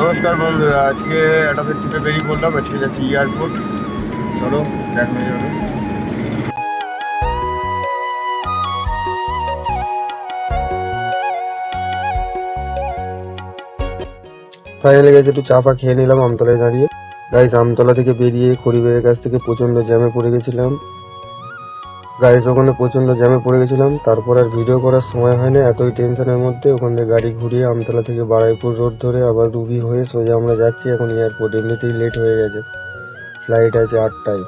নমস্কার বন্ধুরা, আজকে একটা ট্রিপে বেরিয়ে পড়লাম, আজকে যাচ্ছি এয়ারপোর্ট চলো দেখানো যাবে। ফাইনালি একটু চা ফা খেয়ে নিলাম, আমতলায় দাঁড়িয়ে। গাইস আমতলা থেকে বেরিয়ে খড়িবের কাছ থেকে প্রচণ্ড জ্যামে পড়ে গেছিলাম। গাইস ওখানে প্রচণ্ড জ্যামে পড়ে গেছিলাম। তারপর আর ভিডিও করার সময় হয় না এতই টেনশনের মধ্যে ওখান থেকে গাড়ি ঘুরিয়ে আমতলা থেকে বারাইপুর রোড ধরে আবার রুবি হয়ে সোজা আমরা যাচ্ছি। এখন এয়ারপোর্ট এমনিতেই লেট হয়ে গেছে। ফ্লাইট আছে আটটায়।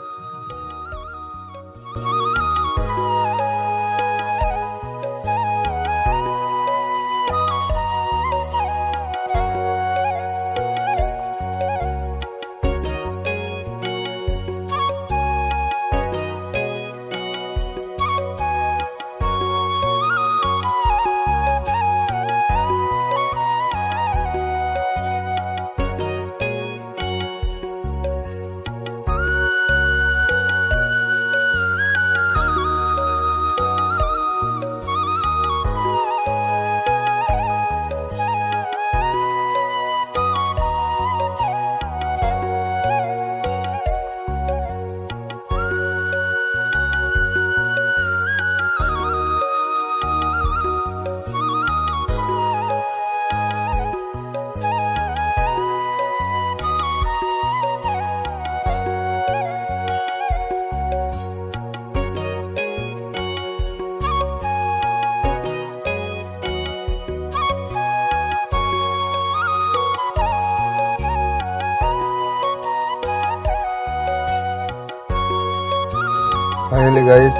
ফাইনালি গাইস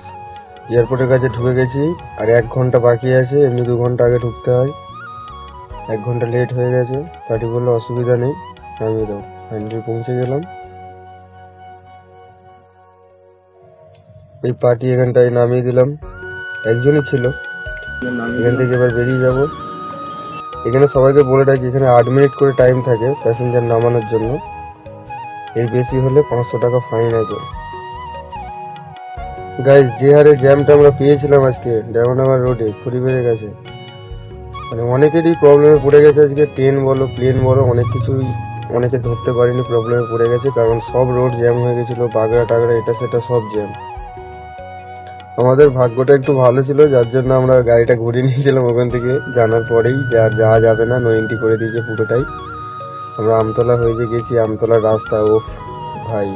এয়ারপোর্টের কাছে ঢুকে গেছি, আর এক ঘণ্টা বাকি আছে, এমনি দু ঘণ্টা আগে ঢুকতে হয়। এক ঘণ্টা লেট হয়ে গেছে পার্টি বললে অসুবিধা নেই, নামিয়ে দাও। ফাইনালি পৌঁছে গেলাম। এই পার্টি এখানটায় নামিয়ে দিলাম। একজনই ছিল। এখান থেকে এবার বেরিয়ে যাব। এখানে সবাইকে বলে রাখি, এখানে আট মিনিট করে টাইম থাকে প্যাসেঞ্জার নামানোর জন্য। এর বেশি হলে পাঁচশো টাকা ফাইন আছে। গাইজ যে হারে জ্যামটা আমরা পেয়েছিলাম আজকে ডায়মন্ডাবার রোডে পরিবারের কাছে মানে অনেকেরই প্রবলেমে পড়ে গেছে আজকে ট্রেন বলো প্লেন বলো, অনেক কিছুই অনেকে ধরতে পারিনি প্রবলেমে পড়ে গেছে, কারণ সব রোড জ্যাম হয়ে গেছিল, বাগড়া, টাগড়া, এটা সেটা সব জ্যাম আমাদের ভাগ্যটা একটু ভালো ছিল, যার জন্য আমরা গাড়িটা ঘুরিয়ে নিয়েছিলাম ওখান থেকে, জানার পরেই যে আর যাওয়া যাবে না নো এন্ট্রি করে দিয়েছে পুরোটাই। আমরা আমতলা হয়ে গেছি, আমতলার রাস্তা ও ভাই।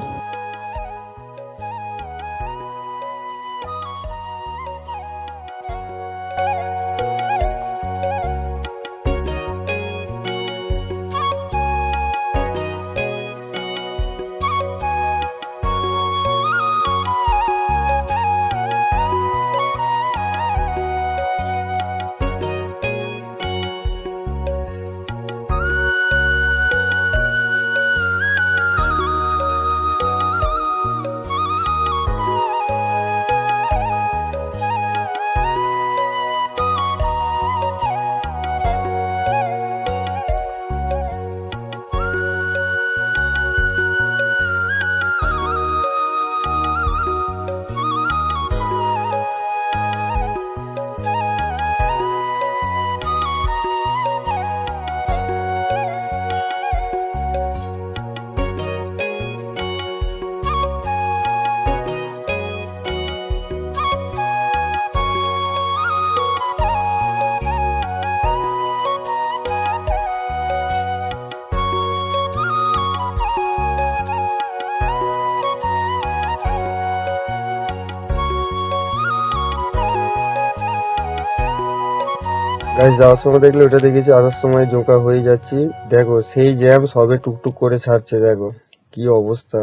গাইজ যাওয়ার সময় দেখলে ওটা দেখেছি, আসার সময় জোকা হয়ে যাচ্ছি। দেখো, সেই জ্যাম সবে টুকটুক করে ছাড়ছে, দেখো। কি অবস্থা।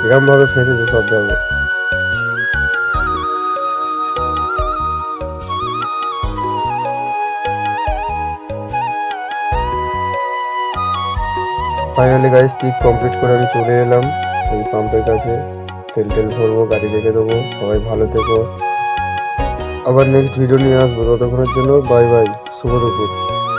কিরম ভাবে ফেসেছে সব, দেখো। ফাইনালি গাইজ ট্রিপ কমপ্লিট করে আমি চলে এলাম। এই পাম্পের কাছে। তেল টেল ভরবো, গাড়ি রেখে দেবো। সবাই ভালো থেকো। আবার নেক্সট ভিডিও নিয়ে আসব। ততক্ষণের জন্য বাই বাই শুভ দুপুর